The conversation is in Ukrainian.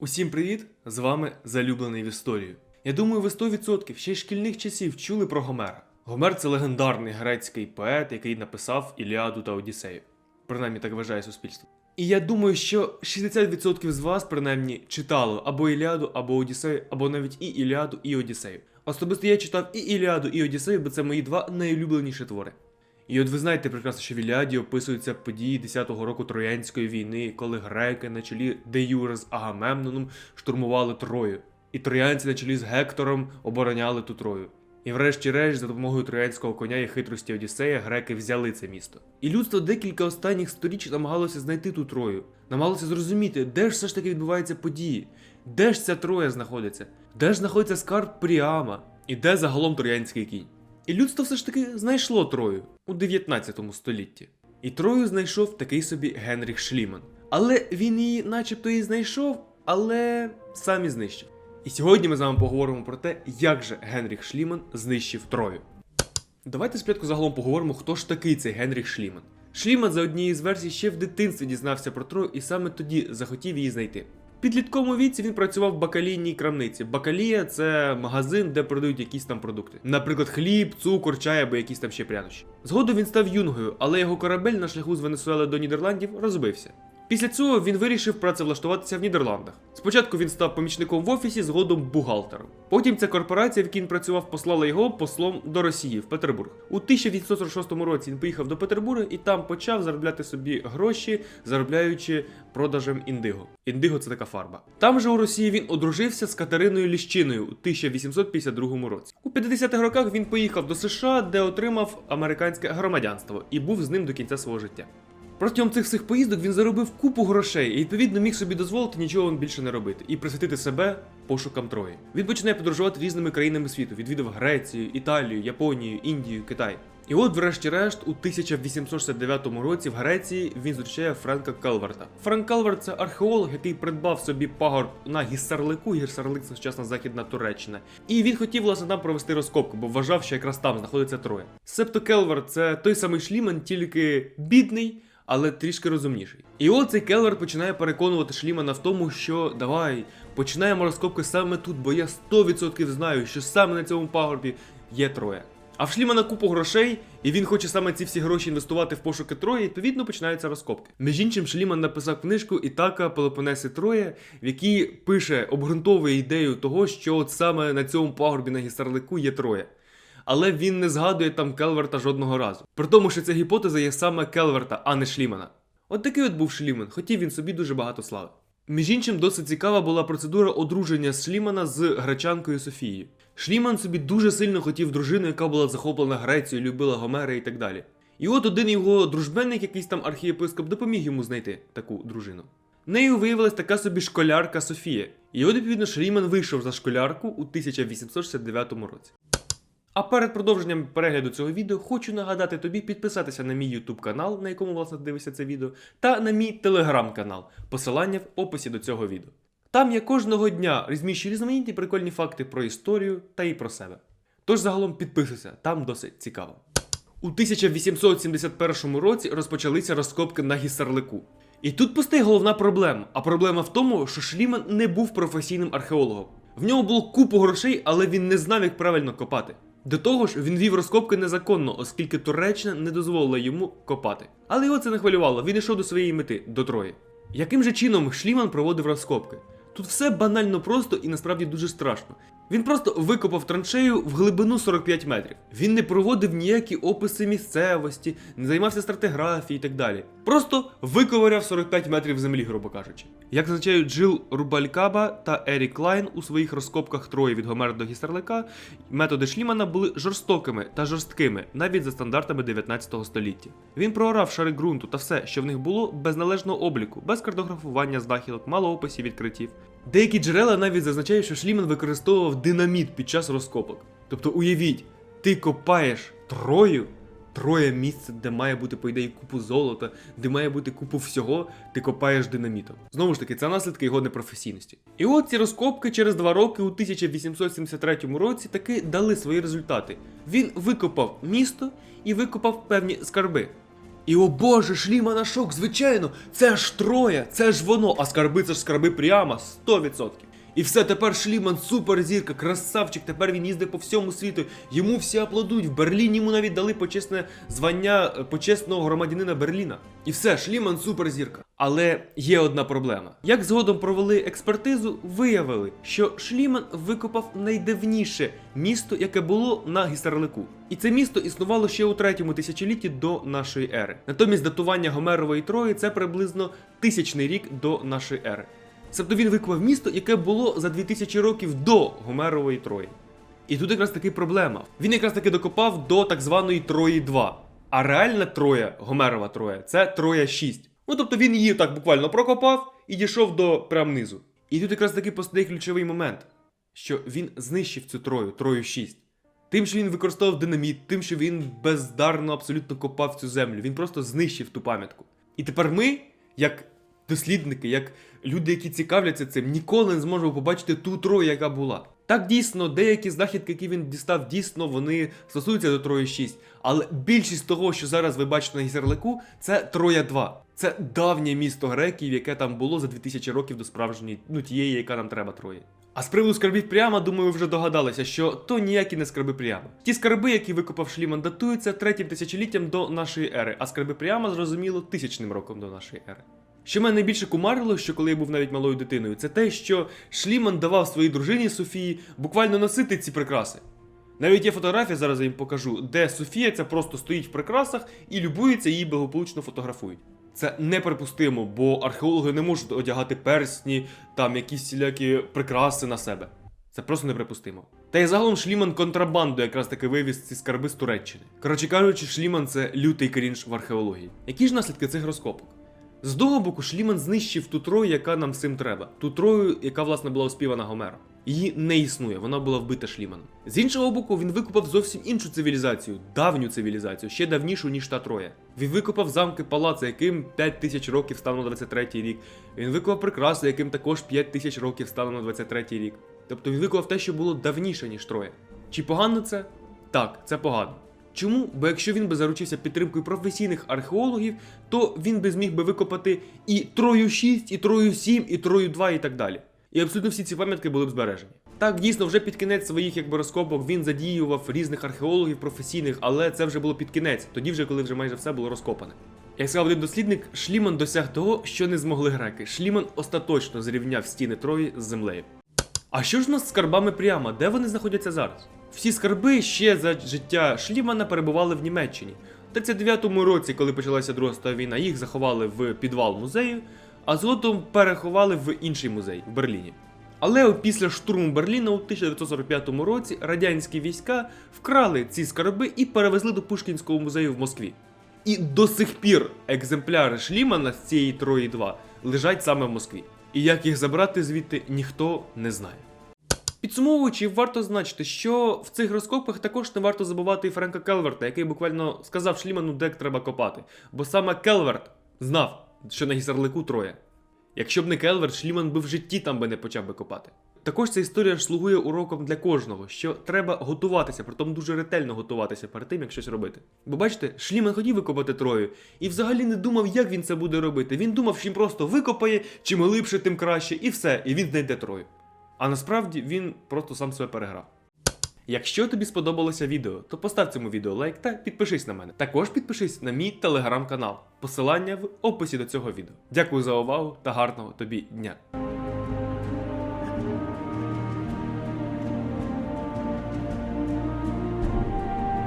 Усім привіт! З вами залюблений в історію. Я думаю, ви 100% ще й шкільних часів чули про Гомера. Гомер це легендарний грецький поет, який написав Іліаду та Одіссею. Принаймні так вважає суспільство. І я думаю, що 60% з вас, принаймні, читало або Іліаду, або Одіссею, або навіть і Іліаду, і Одіссею. Особисто я читав і Іліаду, і Одіссею, бо це мої два найулюбленіші твори. І от ви знаєте прекрасно, що в Іліаді описуються події 10-го року Троянської війни, коли греки на чолі де Юре з Агамемноном штурмували Трою, і троянці на чолі з Гектором обороняли ту Трою. І врешті-решт, за допомогою троянського коня і хитрості Одіссея, греки взяли це місто. І людство декілька останніх сторіч намагалося знайти ту Трою, намагалося зрозуміти, де ж все ж таки відбуваються події, де ж ця Троя знаходиться, де ж знаходиться скарб Пріама, і де загалом троянський кінь. І людство все ж таки знайшло Трою у 19 столітті. І Трою знайшов такий собі Генріх Шліман. Але він її начебто і знайшов, але сам і знищив. І сьогодні ми з вами поговоримо про те, як же Генріх Шліман знищив Трою. Давайте спочатку загалом поговоримо, хто ж такий цей Генріх Шліман. Шліман за однією з версій ще в дитинстві дізнався про Трою і саме тоді захотів її знайти. Підлітковому віці він працював в бакалійній крамниці. Бакалія це магазин, де продають якісь там продукти. Наприклад, хліб, цукор, чай або якісь там ще прянощі. Згодом він став юнгою, але його корабель на шляху з Венесуели до Нідерландів розбився. Після цього він вирішив працевлаштуватися в Нідерландах. Спочатку він став помічником в офісі, згодом бухгалтером. Потім ця корпорація, в якій він працював, послала його послом до Росії в Петербург. У 1946 році він поїхав до Петербурга і там почав заробляти собі гроші, заробляючи продажем індиго. Індиго це така фарба. Там же у Росії він одружився з Катериною Ліщиною у 1852 році. У 50-х роках він поїхав до США, де отримав американське громадянство і був з ним до кінця свого життя. Протягом цих всіх поїздок він заробив купу грошей і відповідно міг собі дозволити нічого більше не робити і присвятити себе пошукам Трої. Він починає подорожувати різними країнами світу. Відвідав Грецію, Італію, Японію, Індію, Китай. І от, врешті-решт, у 1869 році в Греції він зустрічає Френка Калверта. Френк Калверт це археолог, який придбав собі пагорб на Гіссарлику. Гіссарлик це сучасна західна Туреччина. І він хотів власне там провести розкопку, бо вважав, що якраз там знаходиться Троя. Себто Келверт це той самий Шліман, тільки бідний але трішки розумніший. І от цей Келвер починає переконувати Шлімана в тому, що давай починаємо розкопки саме тут, бо я 100% знаю, що саме на цьому пагорбі є троє. А в Шлімана купу грошей, і він хоче саме ці всі гроші інвестувати в пошуки Троє, відповідно починаються розкопки. Між іншим, Шліман написав книжку Ітака Пелопонеси Троє, в якій пише, обґрунтовує ідею того, що от саме на цьому пагорбі на гістарлику є троє але він не згадує там Келверта жодного разу. При тому, що ця гіпотеза є саме Келверта, а не Шлімана. От такий от був Шліман, хотів він собі дуже багато слави. Між іншим, досить цікава була процедура одруження Шлімана з гречанкою Софією. Шліман собі дуже сильно хотів дружину, яка була захоплена Грецією, любила Гомера і так далі. І от один його дружбенник, якийсь там архієпископ, допоміг йому знайти таку дружину. Нею виявилась така собі школярка Софія. І от, відповідно, Шліман вийшов за школярку у 1869 році. А перед продовженням перегляду цього відео хочу нагадати тобі підписатися на мій YouTube канал, на якому власне дивишся це відео, та на мій телеграм канал. Посилання в описі до цього відео. Там я кожного дня розміщую різноманітні прикольні факти про історію та і про себе. Тож загалом підписуйся, там досить цікаво. У 1871 році розпочалися розкопки на гісарлику. І тут постає головна проблема. А проблема в тому, що Шліман не був професійним археологом. В нього було купу грошей, але він не знав, як правильно копати. До того ж, він вів розкопки незаконно, оскільки Туреччина не дозволила йому копати. Але його це не хвилювало, він йшов до своєї мети до Трої. Яким же чином Шліман проводив розкопки? Тут все банально просто і насправді дуже страшно. Він просто викопав траншею в глибину 45 метрів. Він не проводив ніякі описи місцевості, не займався стратиграфією і так далі. Просто виковиряв 45 метрів землі, грубо кажучи. Як зазначають Джил Рубалькаба та Ерік Лайн у своїх розкопках Трої від Гомера до Гістерлика, методи Шлімана були жорстокими та жорсткими, навіть за стандартами 19 століття. Він проорав шари ґрунту та все, що в них було, без належного обліку, без картографування знахідок, мало описів відкриттів. Деякі джерела навіть зазначають, що Шліман використовував динаміт під час розкопок. Тобто, уявіть, ти копаєш трою, троє місце, де має бути, по ідеї, купу золота, де має бути купу всього, ти копаєш динамітом. Знову ж таки, це наслідки його непрофесійності. І от ці розкопки через два роки, у 1873 році, таки дали свої результати. Він викопав місто і викопав певні скарби. І о боже, Шлімана шок, звичайно, це ж троє, це ж воно, а скарби це ж скарби прямо 100%. І все, тепер Шліман суперзірка, красавчик, тепер він їздить по всьому світу. Йому всі аплодують. В Берліні йому навіть дали почесне звання е, почесного громадянина Берліна. І все, Шліман суперзірка. Але є одна проблема. Як згодом провели експертизу, виявили, що Шліман викопав найдавніше місто, яке було на Гісарлику. І це місто існувало ще у третьому тисячолітті до нашої ери. Натомість датування Гомерової Трої це приблизно тисячний рік до нашої ери. Тобто він викопав місто, яке було за 2000 років до Гомерової Трої. І тут якраз таки проблема. Він якраз таки докопав до так званої Трої 2. А реальна Троя, Гомерова Троя, це Троя 6. Ну тобто він її так буквально прокопав і дійшов до прям низу. І тут якраз таки постає ключовий момент, що він знищив цю Трою, Трою 6. Тим, що він використовував динаміт, тим, що він бездарно абсолютно копав цю землю, він просто знищив ту пам'ятку. І тепер ми, як дослідники, як люди, які цікавляться цим, ніколи не зможемо побачити ту трою, яка була. Так дійсно, деякі знахідки, які він дістав, дійсно вони стосуються до Трої 6. Але більшість того, що зараз ви бачите на Гізерлику, це Троя 2. Це давнє місто греків, яке там було за 2000 років до справжньої, ну тієї, яка нам треба Трої. А з приводу скарбів прямо, думаю, ви вже догадалися, що то ніякі не скарби прямо. Ті скарби, які викопав Шліман, датуються третім тисячоліттям до нашої ери, а скарби прямо, зрозуміло, тисячним роком до нашої ери. Що мене найбільше кумарило, що коли я був навіть малою дитиною, це те, що Шліман давав своїй дружині Софії буквально носити ці прикраси. Навіть є фотографія, зараз я їм покажу, де Софія це просто стоїть в прикрасах і любується, її благополучно фотографують. Це неприпустимо, бо археологи не можуть одягати персні, там якісь всілякі прикраси на себе. Це просто неприпустимо. Та й загалом Шліман контрабанду якраз таки вивіз ці скарби з Туреччини. Коротше кажучи, Шліман це лютий крінж в археології. Які ж наслідки цих розкопок? З того боку, Шліман знищив ту трою, яка нам всім треба. Ту трою, яка власне була оспівана Гомером. Її не існує, вона була вбита Шліманом. З іншого боку, він викопав зовсім іншу цивілізацію, давню цивілізацію, ще давнішу, ніж та троя. Він викопав замки палаци, яким 5 тисяч років станом на 23 рік. Він викопав прикраси, яким також 5 тисяч років станом на 23 рік. Тобто він викопав те, що було давніше, ніж троє. Чи погано це? Так, це погано. Чому? Бо якщо він би заручився підтримкою професійних археологів, то він би зміг би викопати і трою 6, і трою 7, і трою 2 і так далі. І абсолютно всі ці пам'ятки були б збережені. Так, дійсно, вже під кінець своїх якби розкопок він задіював різних археологів професійних, але це вже було під кінець, тоді вже коли вже майже все було розкопане. Як сказав один дослідник, Шліман досяг того, що не змогли греки. Шліман остаточно зрівняв стіни Трої з землею. А що ж у нас з скарбами прямо? Де вони знаходяться зараз? Всі скарби ще за життя Шлімана перебували в Німеччині. У 39-му році, коли почалася Друга світова війна, їх заховали в підвал музею, а згодом переховали в інший музей в Берліні. Але після штурму Берліна у 1945 році радянські війська вкрали ці скарби і перевезли до Пушкінського музею в Москві. І до сих пір екземпляри Шлімана з цієї Трої 2 лежать саме в Москві. І як їх забрати звідти, ніхто не знає. Підсумовуючи, варто значити, що в цих розкопках також не варто забувати і Френка Келверта, який буквально сказав Шліману, де треба копати. Бо саме Келверт знав, що на гісарлику троє. Якщо б не Келверт, Шліман би в житті там би не почав би копати. Також ця історія слугує уроком для кожного, що треба готуватися, притом дуже ретельно готуватися перед тим, як щось робити. Бо бачите, Шліман хотів викопати трою і взагалі не думав, як він це буде робити. Він думав, що він просто викопає, чим глибше, тим краще, і все, і він знайде трою. А насправді він просто сам себе переграв. Якщо тобі сподобалося відео, то постав цьому відео лайк та підпишись на мене. Також підпишись на мій телеграм-канал. Посилання в описі до цього відео. Дякую за увагу та гарного тобі дня.